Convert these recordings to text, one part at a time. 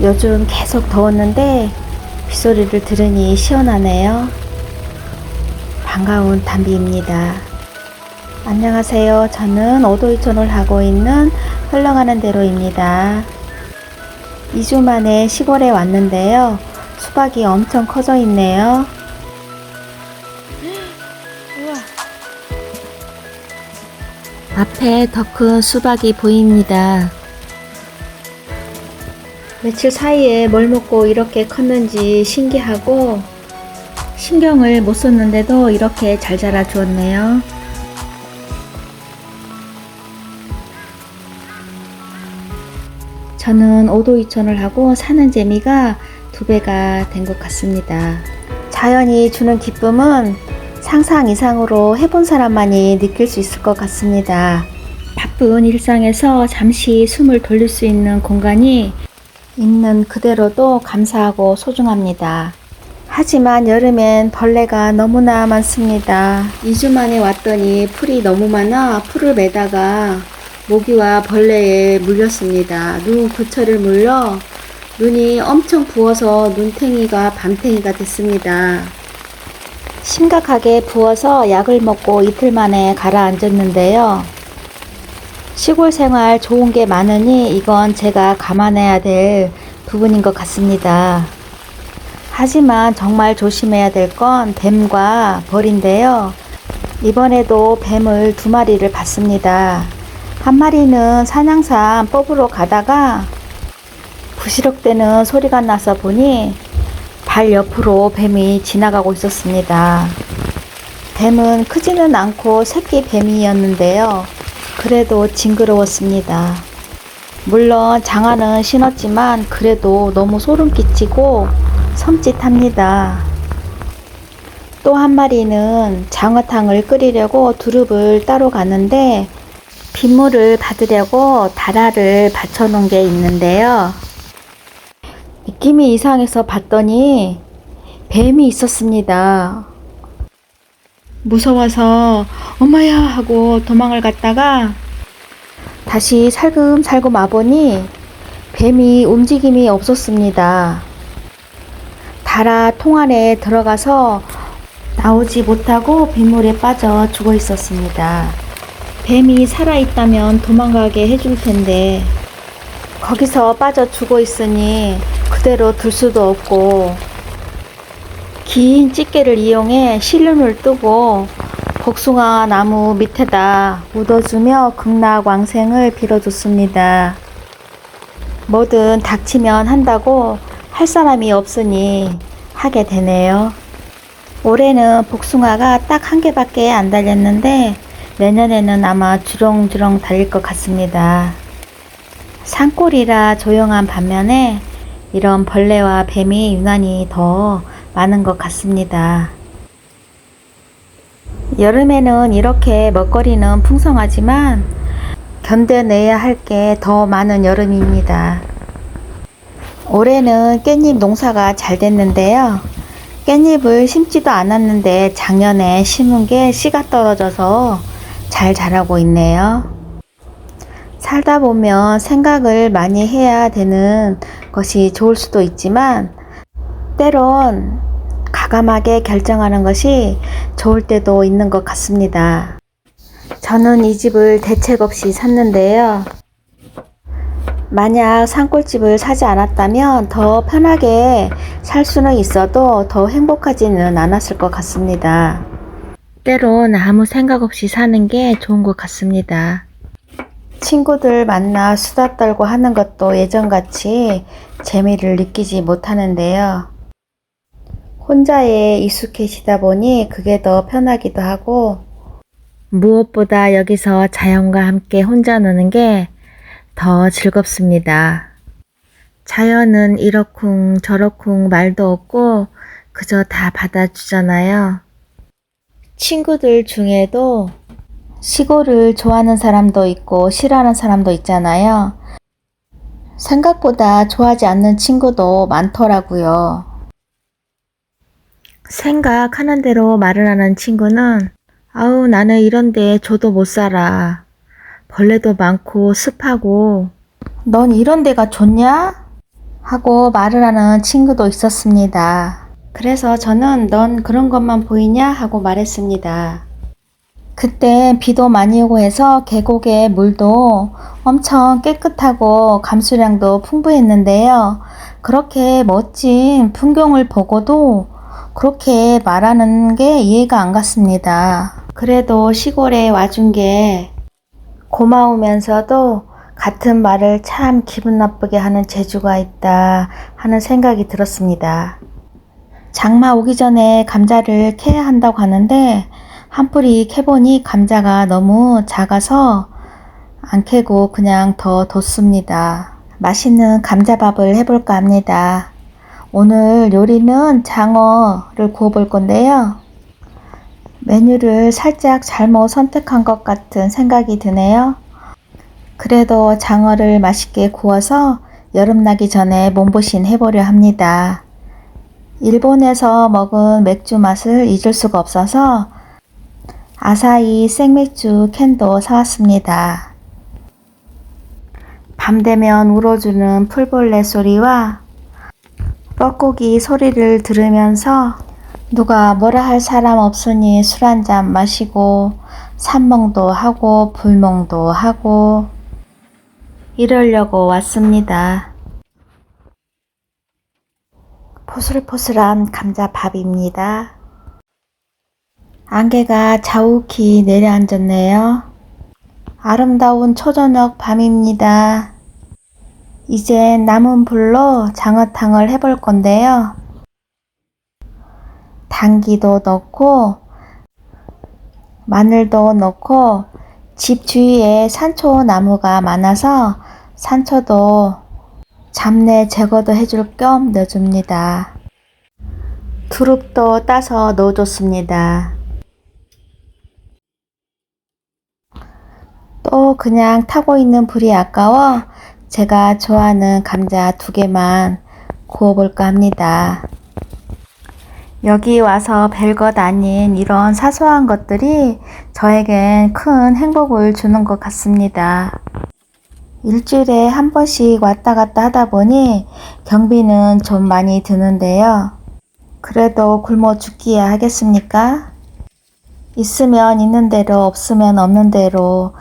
요즘 계속 더웠는데 빗소리를 들으니 시원하네요. 반가운 담비입니다. 안녕하세요. 저는 오도이촌을 하고 있는 흘러가는 대로입니다. 2주 만에 시골에 왔는데요. 수박이 엄청 커져 있네요. 앞에 더 큰 수박이 보입니다. 며칠 사이에 뭘 먹고 이렇게 컸는지 신기하고 신경을 못 썼는데도 이렇게 잘 자라 주었네요. 저는 오도 이천을 하고 사는 재미가 두 배가 된 것 같습니다. 자연이 주는 기쁨은 상상 이상으로 해본 사람만이 느낄 수 있을 것 같습니다. 바쁜 일상에서 잠시 숨을 돌릴 수 있는 공간이 있는 그대로도 감사하고 소중합니다. 하지만 여름엔 벌레가 너무나 많습니다. 2주 만에 왔더니 풀이 너무 많아 풀을 매다가 모기와 벌레에 물렸습니다. 눈 근처를 물려 눈이 엄청 부어서 눈탱이가 밤탱이가 됐습니다. 심각하게 부어서 약을 먹고 이틀 만에 가라앉았는데요. 시골 생활 좋은 게 많으니 이건 제가 감안해야 될 부분인 것 같습니다. 하지만 정말 조심해야 될 건 뱀과 벌인데요. 이번에도 뱀을 두 마리를 봤습니다. 한 마리는 사냥산 뽑으러 가다가 부시럭대는 소리가 나서 보니 발 옆으로 뱀이 지나가고 있었습니다. 뱀은 크지는 않고 새끼 뱀이었는데요. 그래도 징그러웠습니다. 물론 장화는 신었지만 그래도 너무 소름 끼치고 섬찟합니다. 또 한 마리는 장어탕을 끓이려고 두릅을 따러 갔는데 빗물을 받으려고 다라를 받쳐놓은 게 있는데요. 느낌이 이상해서 봤더니 뱀이 있었습니다. 무서워서 엄마야 하고 도망을 갔다가 다시 살금살금 와보니 뱀이 움직임이 없었습니다. 달아 통 안에 들어가서 나오지 못하고 빗물에 빠져 죽어 있었습니다. 뱀이 살아있다면 도망가게 해줄 텐데 거기서 빠져 죽어 있으니 그대로 둘 수도 없고 긴 집게를 이용해 실눈을 뜨고 복숭아 나무 밑에다 묻어주며 극락왕생을 빌어줬습니다. 뭐든 닥치면 한다고 할 사람이 없으니 하게 되네요. 올해는 복숭아가 딱 한 개밖에 안 달렸는데 내년에는 아마 주렁주렁 달릴 것 같습니다. 산골이라 조용한 반면에 이런 벌레와 뱀이 유난히 더 많은 것 같습니다. 여름에는 이렇게 먹거리는 풍성하지만 견뎌내야 할 게 더 많은 여름입니다. 올해는 깻잎 농사가 잘 됐는데요. 깻잎을 심지도 않았는데 작년에 심은 게 씨가 떨어져서 잘 자라고 있네요. 살다 보면 생각을 많이 해야 되는 것이 좋을 수도 있지만 때론 가감하게 결정하는 것이 좋을 때도 있는 것 같습니다. 저는 이 집을 대책 없이 샀는데요. 만약 산골집을 사지 않았다면 더 편하게 살 수는 있어도 더 행복하지는 않았을 것 같습니다. 때론 아무 생각 없이 사는 게 좋은 것 같습니다. 친구들 만나 수다 떨고 하는 것도 예전같이 재미를 느끼지 못하는데요. 혼자에 익숙해지다 보니 그게 더 편하기도 하고 무엇보다 여기서 자연과 함께 혼자 노는 게 더 즐겁습니다. 자연은 이러쿵 저러쿵 말도 없고 그저 다 받아주잖아요. 친구들 중에도 시골을 좋아하는 사람도 있고 싫어하는 사람도 있잖아요. 생각보다 좋아하지 않는 친구도 많더라고요. 생각하는 대로 말을 하는 친구는 아우 나는 이런데 줘도 못 살아. 벌레도 많고 습하고 넌 이런 데가 좋냐? 하고 말을 하는 친구도 있었습니다. 그래서 저는 넌 그런 것만 보이냐 하고 말했습니다. 그때 비도 많이 오고 해서 계곡의 물도 엄청 깨끗하고 감수량도 풍부했는데요. 그렇게 멋진 풍경을 보고도 그렇게 말하는 게 이해가 안 갔습니다. 그래도 시골에 와준 게 고마우면서도 같은 말을 참 기분 나쁘게 하는 재주가 있다 하는 생각이 들었습니다. 장마 오기 전에 감자를 캐야 한다고 하는데 한 뿌리 캐보니 감자가 너무 작아서 안 캐고 그냥 더 뒀습니다. 맛있는 감자밥을 해볼까 합니다. 오늘 요리는 장어를 구워 볼 건데요. 메뉴를 살짝 잘못 선택한 것 같은 생각이 드네요. 그래도 장어를 맛있게 구워서 여름 나기 전에 몸보신 해보려 합니다. 일본에서 먹은 맥주 맛을 잊을 수가 없어서 아사히 생맥주 캔도 사왔습니다. 밤 되면 울어주는 풀벌레 소리와 뻐꾸기 소리를 들으면서 누가 뭐라 할 사람 없으니 술 한 잔 마시고 산멍도 하고 불멍도 하고 이러려고 왔습니다. 포슬포슬한 감자밥입니다. 안개가 자욱히 내려앉았네요. 아름다운 초저녁 밤입니다. 이제 남은 불로 장어탕을 해볼 건데요. 당기도 넣고 마늘도 넣고 집 주위에 산초 나무가 많아서 산초도 잡내 제거도 해줄 겸 넣어줍니다. 두릅도 따서 넣어줬습니다. 또 그냥 타고 있는 불이 아까워 제가 좋아하는 감자 두 개만 구워볼까 합니다. 여기 와서 별것 아닌 이런 사소한 것들이 저에겐 큰 행복을 주는 것 같습니다. 일주일에 한 번씩 왔다 갔다 하다 보니 경비는 좀 많이 드는데요. 그래도 굶어 죽기야 하겠습니까? 있으면 있는 대로 없으면 없는 대로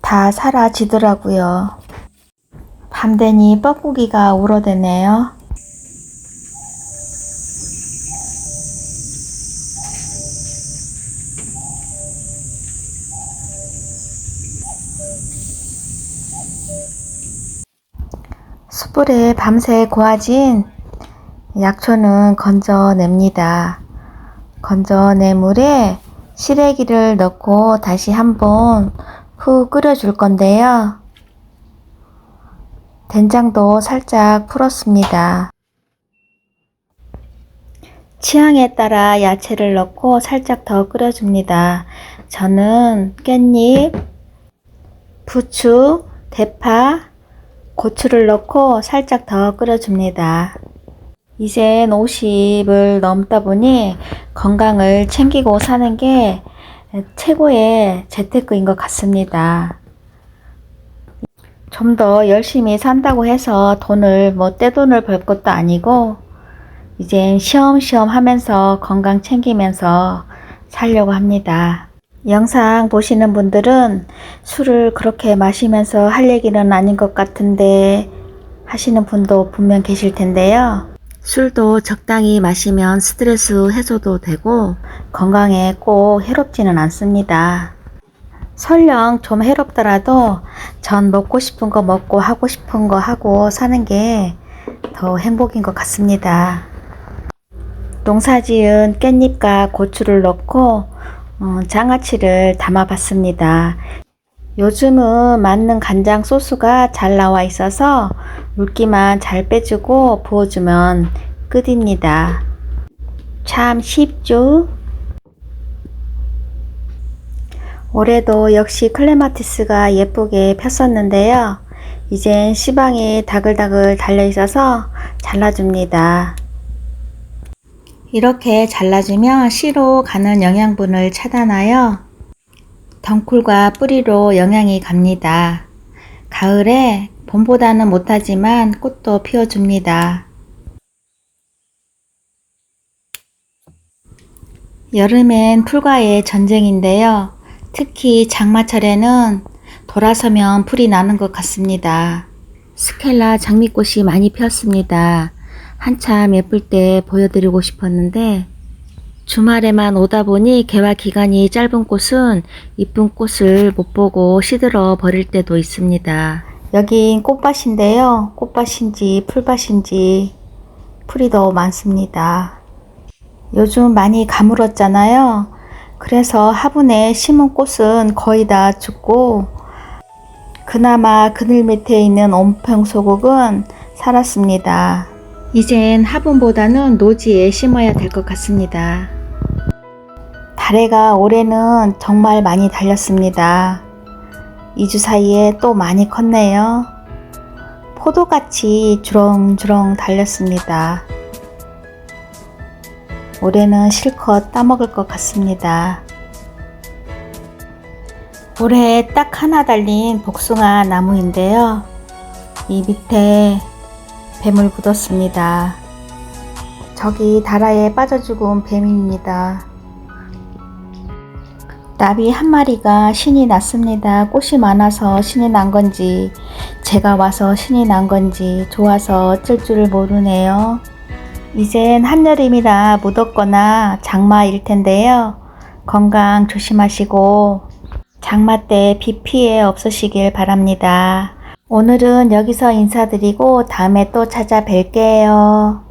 다 사라지더라고요. 밤 되니 뻐꾸기가 울어대네요. 숯불에 밤새 고아진 약초는 건져냅니다. 건져낸 물에 시래기를 넣고 다시 한번 후 끓여줄 건데요. 된장도 살짝 풀었습니다. 취향에 따라 야채를 넣고 살짝 더 끓여줍니다. 저는 깻잎, 부추, 대파, 고추를 넣고 살짝 더 끓여줍니다. 이젠 50을 넘다 보니 건강을 챙기고 사는 게 최고의 재테크인 것 같습니다. 좀 더 열심히 산다고 해서 돈을 뭐 떼돈을 벌 것도 아니고 이젠 시험시험 하면서 건강 챙기면서 살려고 합니다. 영상 보시는 분들은 술을 그렇게 마시면서 할 얘기는 아닌 것 같은데 하시는 분도 분명 계실 텐데요. 술도 적당히 마시면 스트레스 해소도 되고 건강에 꼭 해롭지는 않습니다. 설령 좀 해롭더라도 전 먹고 싶은 거 먹고 하고 싶은 거 하고 사는 게 더 행복인 것 같습니다. 농사 지은 깻잎과 고추를 넣고 어, 장아찌를 담아봤습니다. 요즘은 맞는 간장 소스가 잘 나와 있어서 물기만 잘 빼주고 부어주면 끝입니다. 참 쉽죠? 올해도 역시 클레마티스가 예쁘게 폈었는데요. 이젠 시방에 다글다글 달려 있어서 잘라줍니다. 이렇게 잘라주면 씨로 가는 영양분을 차단하여 덩쿨과 뿌리로 영양이 갑니다. 가을에 봄보다는 못하지만 꽃도 피워줍니다. 여름엔 풀과의 전쟁인데요. 특히 장마철에는 돌아서면 풀이 나는 것 같습니다. 스켈라 장미꽃이 많이 피었습니다. 한참 예쁠 때 보여드리고 싶었는데 주말에만 오다 보니 개화 기간이 짧은 꽃은 이쁜 꽃을 못 보고 시들어 버릴 때도 있습니다. 여긴 꽃밭인데요. 꽃밭인지 풀밭인지 풀이 더 많습니다. 요즘 많이 가물었잖아요. 그래서 화분에 심은 꽃은 거의 다 죽고 그나마 그늘 밑에 있는 온평소국은 살았습니다. 이젠 화분보다는 노지에 심어야 될 것 같습니다. 다래가 올해는 정말 많이 달렸습니다. 2주 사이에 또 많이 컸네요. 포도같이 주렁주렁 달렸습니다. 올해는 실컷 따먹을 것 같습니다. 올해 딱 하나 달린 복숭아 나무인데요. 이 밑에 뱀을 묻었습니다. 저기 다라에 빠져 죽은 뱀입니다. 나비 한 마리가 신이 났습니다. 꽃이 많아서 신이 난 건지, 제가 와서 신이 난 건지, 좋아서 어쩔 줄을 모르네요. 이젠 한여름이라 묻었거나 장마일 텐데요. 건강 조심하시고, 장마 때 비 피해 없으시길 바랍니다. 오늘은 여기서 인사드리고 다음에 또 찾아뵐게요.